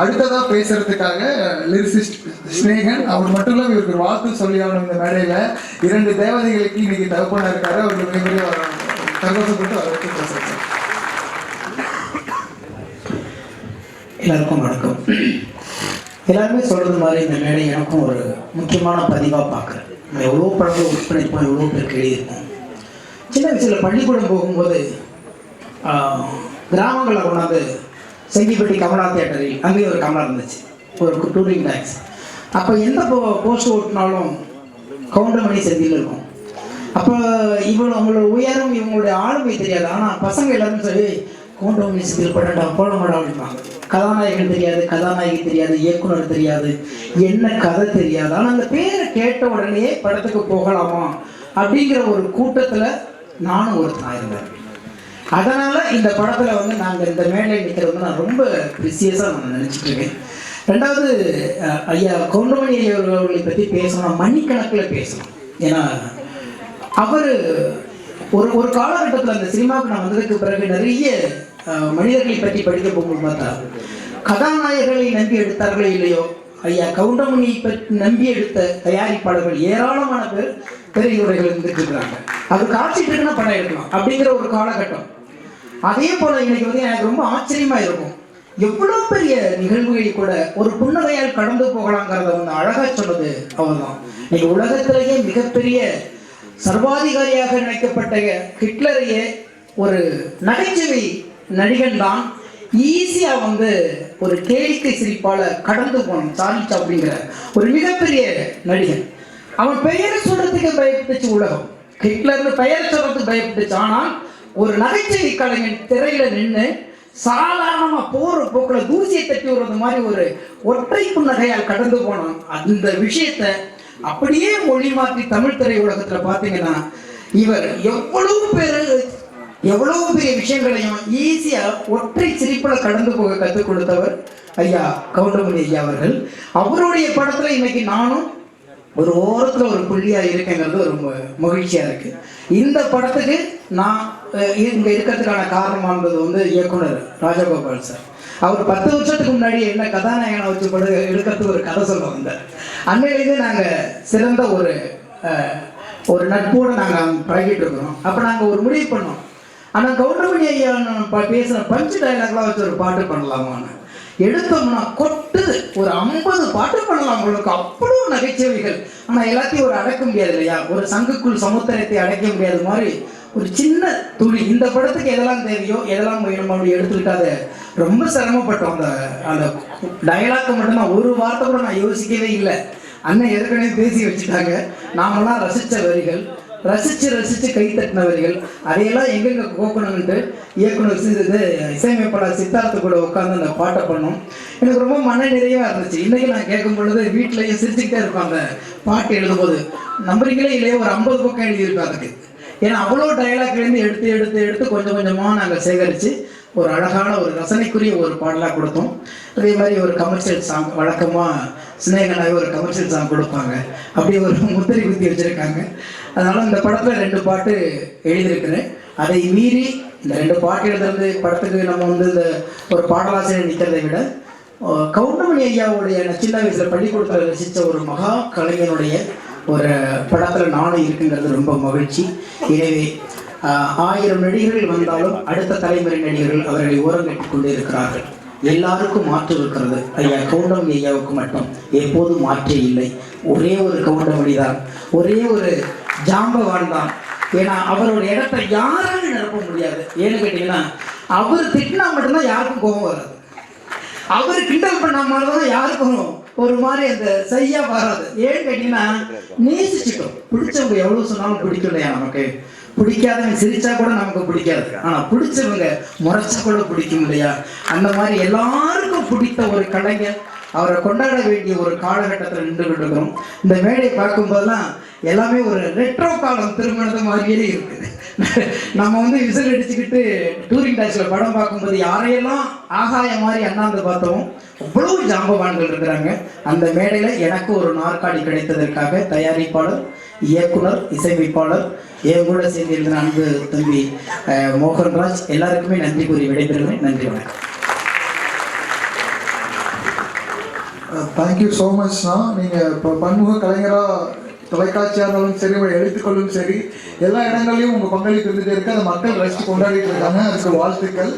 அடுத்ததா பேசுறதுக்காக லிரிசிஸ்ட் ஸ்னேகன் அவர் மட்டும் இல்லாம இவருக்கு வாழ்த்து சொல்லி ஆகணும் இந்த மேடையில. இரண்டு தேவதைகளுக்கு இன்னைக்கு தகப்பனா இருக்காரு அவருக்கு மிகப்பெரிய ஒரு சந்தோஷப்பட்டு அவருக்கு பேசுறேன். எல்லாருக்கும் வணக்கம். எல்லாருமே சொல்கிறது மாதிரி இந்த மேடை எனக்கும் ஒரு முக்கியமான பதிவாக பார்க்குறேன். நம்ம எவ்வளோ படங்கள் ஒர்க் பண்ணியிருப்போம் எவ்வளோ பேருக்கு எழுதியிருப்போம் சின்ன வயசில் பள்ளிக்கூடம் போகும்போது கிராமங்களில் கொண்டாந்து செங்கிப்பட்டி கமலா தேட்டரில் அங்கேயும் ஒரு கமலா இருந்துச்சு. ஒரு டூரிங் டாக்ஸ் அப்போ எந்த போ போஸ்ட் ஓட்டினாலும் கவுண்டமணி செந்தில் இருக்கும். அப்போ இவங்க அவங்களோட உயரம் இவங்களுடைய ஆளுமை தெரியாது. ஆனால் பசங்க எல்லாரும் சரி கவுண்டமணி செந்தில் படண்டா போட மாடா அப்படிம்பாங்க. கதாநாயகன் தெரியாது கதாநாயகி தெரியாது இயக்குனர் தெரியாது. என்ன கதை தெரியாது. ஆனால் அந்த பேரை கேட்ட உடனே படத்துக்கு போகலாமா அப்படிங்கிற ஒரு கூட்டத்தில் நானும் ஒருத்தனாக இருந்தேன். அதனால இந்த படத்துல வந்து நாங்க இந்த மேடை நிற்கிறது வந்து நான் ரொம்ப விசேஷம் நான் நினைச்சிட்டு இருக்கேன். ரெண்டாவது ஐயா கவுண்டமணி அவர்களை பற்றி பேசணும் மணிக்கணக்கில் பேசணும். ஏன்னா அவர் ஒரு ஒரு காலகட்டத்தில் அந்த சினிமாவுக்கு நான் வந்ததுக்கு பிறகு நிறைய மனிதர்களை பற்றி படிக்க போகும்போது பார்த்தா கதாநாயகர்களை நம்பி எடுத்தார்களோ இல்லையோ? ஐயா கவுண்டமணியை பற்றி நம்பி எடுத்த தயாரிப்பாளர்கள் ஏராளமான பேர் திரையுறைகள் இருந்துட்டு இருக்கிறாங்க அது காட்சிட்டு இருக்குன்னா படம் எடுக்கலாம் அப்படிங்கிற ஒரு காலகட்டம். அதே போல இன்னைக்கு வந்து எனக்கு ரொம்ப ஆச்சரியமா இருக்கும். எவ்வளவு பெரிய நிகழ்வுகளை கூட ஒரு புன்னகையால் கடந்து போகலாங்கிறத வந்து அழகா சொன்னது அவர்தான். இன்னைக்கு உலகத்திலேயே மிகப்பெரிய சர்வாதிகாரியாக நினைக்கப்பட்ட ஹிட்லரையே ஒரு நகைச்சுவை நடிகன் தான். ஈஸியா வந்து ஒரு கேளிக்கை சிரிப்பால கடந்து போனோம் சார்லி அப்படிங்கிற ஒரு மிகப்பெரிய நடிகன். அவன் பெயரை சொல்றதுக்கு பயப்பட்டுச்சு உலகம். ஹிட்லர்னு பெயர் சொல்றதுக்கு பயப்பட்டுச்சு. ஆனால் ஒரு நகைச்சுவை கலைஞன் திரையில நின்று சாதாரணமா போற போக்குல தூசியை தட்டி விடுறது மாதிரி ஒரு ஒற்றை புன்னகையால் கடந்து போனோம் அந்த விஷயத்த அப்படியே மொழி மாற்றி தமிழ் திரையுலகத்துல பாத்தீங்கன்னா இவர் எவ்வளவு பேரு எவ்வளவு பெரிய விஷயங்களையும் ஈஸியா ஒற்றை சிரிப்புல கடந்து போக கற்றுக் கொடுத்தவர் ஐயா கவுண்டமணி ஐயா அவர்கள். அவருடைய படத்துல இன்னைக்கு நானும் ஒரு ஓரத்தில் ஒரு புள்ளியா இருக்கேங்கிறது ஒரு மகிழ்ச்சியா இருக்கு. இந்த படத்துக்கு நான் அஹ், இங்க இருக்கிறதுக்கான காரணமானது வந்து இயக்குனர் ராஜகோபால் சார். அவர் பத்து வருஷத்துக்கு முன்னாடி என்ன கதாநாயகனை வச்சு படு எடுக்கிறதுக்கு ஒரு கதை சொல்ல வந்தார். அன்னையிலேருந்து நாங்க சிறந்த ஒரு ஒரு நட்போடு நாங்கள் பழகிட்டு இருக்கிறோம். அப்போ நாங்கள் ஒரு முடிவு பண்ணோம். ஆனால் கௌரவணி ஐயா பேசுகிற பஞ்சு டைலாக்லாம் வச்சு ஒரு பாட்டு பண்ணலாமான்னு. எடுத்தோம்னா கொட்டு ஒரு ஐம்பது பாட்டு பண்ணலாம் உங்களுக்கு. அவ்வளோ நகைச்சுவைகள். ஆனால் எல்லாத்தையும் ஒரு அடக்க முடியாது இல்லையா? ஒரு சங்குக்குள் சமுத்திரத்தை அடைக்க முடியாத மாதிரி ஒரு சின்ன துளி. இந்த படத்துக்கு எதெல்லாம் தேவையோ எதெல்லாம் வேணுமோ அப்படி எடுத்துக்கிட்டு ரொம்ப சிரமப்பட்டோம். அந்த அந்த டயலாக்கு மட்டும்தான். ஒரு வார்த்தை கூட நான் யோசிக்கவே இல்லை. அண்ணன் ஏற்கனவே பேசி வச்சுட்டாங்க. நாமெல்லாம் ரசித்த வரிகள். ரசித்து ரசித்து கை தட்டினவர்கள் அதையெல்லாம் எங்கெங்க கோக்கணும்ட்டு இயக்குனர் இது இசையமைப்பாளர் சித்தார்த்த கூட உட்காந்து அந்த பாட்டை பண்ணோம். எனக்கு ரொம்ப மன நிறைவாக இருந்துச்சு. இன்றைக்கி நான் கேட்கும் பொழுது வீட்டிலையும் சிரிச்சுக்கிட்டே இருப்பேன் அந்த பாட்டு எழுதும்போது. நம்புறீங்களே இல்லையே? ஒரு ஐம்பது பக்கம் எழுதியிருப்பேன் அதுக்கு ஏன்னா அவ்வளோ டயலாக்லேருந்து எடுத்து எடுத்து எடுத்து கொஞ்சம் கொஞ்சமாக நாங்கள் சேகரித்து ஒரு அழகான ஒரு ரசனைக்குரிய ஒரு பாடலாக கொடுத்தோம். அதே மாதிரி ஒரு கமர்ஷியல் சாங் வழக்கமாக சினேகனாக ஒரு கமர்ஷியல் சாங் கொடுப்பாங்க. அப்படி ஒரு முத்திரை குத்தி வச்சுருக்காங்க. அதனால் இந்த படத்தில் ரெண்டு பாட்டு எழுதியிருக்கிறேன். அதை மீறி இந்த ரெண்டு பாட்டு எழுதுறது படத்துக்கு நம்ம வந்து இந்த ஒரு பாடலாசிரியர் நிற்கிறதை விட கவுண்டமணி ஐயாவுடைய நான் சின்ன வயசில் பள்ளிக்கூடத்தில் ரசித்த ஒரு மகா கலைஞனுடைய ஒரு படத்தில் நானும் இருக்குங்கிறது ரொம்ப மகிழ்ச்சி. எனவே ஆயிரம் நடிகர்கள் வந்தாலும் அடுத்த தலைமுறை நடிகர்கள் அவர்களை ஓரங்கட்டி கொண்டே இருக்கிறார்கள். எல்லாருக்கும் மாற்று இருக்கிறது. ஐயா கவுண்டமணி ஐயாவுக்கு மட்டும் எப்போதும் மாற்றே இல்லை. ஒரே ஒரு கவுண்டமணி தான். ஒரே ஒரு ஜாம்பவான் தான். ஏன்னா அவரோட இடத்தை யாராலும் நிரப்ப முடியாது. ஏன்னு கேட்டீங்கன்னா அவர் திட்டினா மட்டும்தான் யாருக்கும் கோபம் வராது. அவர் கிண்டல் பண்ண மாதிரி தான் யாருக்கும் ஒரு மாதிரி அந்த சரியா வராது. ஏன்னு கேட்டீங்கன்னா நேசிச்சுட்டோம் பிடிச்சவங்க எவ்வளவு சொன்னாலும் பிடிக்கலையா நமக்கு? பிடிக்காதவங்க சிரிச்சா கூட நமக்கு பிடிக்காது. ஆனா பிடிச்சவங்க முறைச்சா கூட பிடிக்கும் இல்லையா? அந்த மாதிரி எல்லாருக்கும் பிடித்த ஒரு கலைஞர் அவரை கொண்டாட வேண்டிய ஒரு காலகட்டத்தில் நின்று கொண்டிருக்கிறோம். இந்த மேடை பார்க்கும்போதெல்லாம் எல்லாமே ஒரு ரெட்ரோ காலம் திருமணத்தை மாதிரியே இருக்குது நம்ம வந்து விசில் அடிச்சுக்கிட்டு டூரிங் டாக்ஸில் படம் பார்க்கும்போது யாரையெல்லாம் ஆகாய மாதிரி அண்ணாந்து பார்த்தோம் அவ்வளவு ஜாம்பவான்கள் இருக்கிறாங்க. அந்த மேடையில் எனக்கு ஒரு நாற்காலி கிடைத்ததற்காக தயாரிப்பாளர் இயக்குனர் இசையமைப்பாளர் என் கூட சேர்ந்து எழுதின அன்பு தம்பி மோகன்ராஜ் எல்லாருக்குமே நன்றி கூறி விடைபெறுகிறேன். நன்றி வணக்கம். தேங்க்யூ ஸோ மச்ண்ணா நீங்கள் இப்போ பன்முக கலைஞராக தொலைக்காட்சியாளர்களும் சரி உங்கள் எழுத்துக்களும் சரி எல்லா இடங்கள்லையும் உங்கள் பங்களிப்பு இருந்துகிட்டே இருக்கு. அதை மக்கள் ரசித்து கொண்டாடிட்டு இருக்காங்க. அதுக்கு வாழ்த்துக்கள்.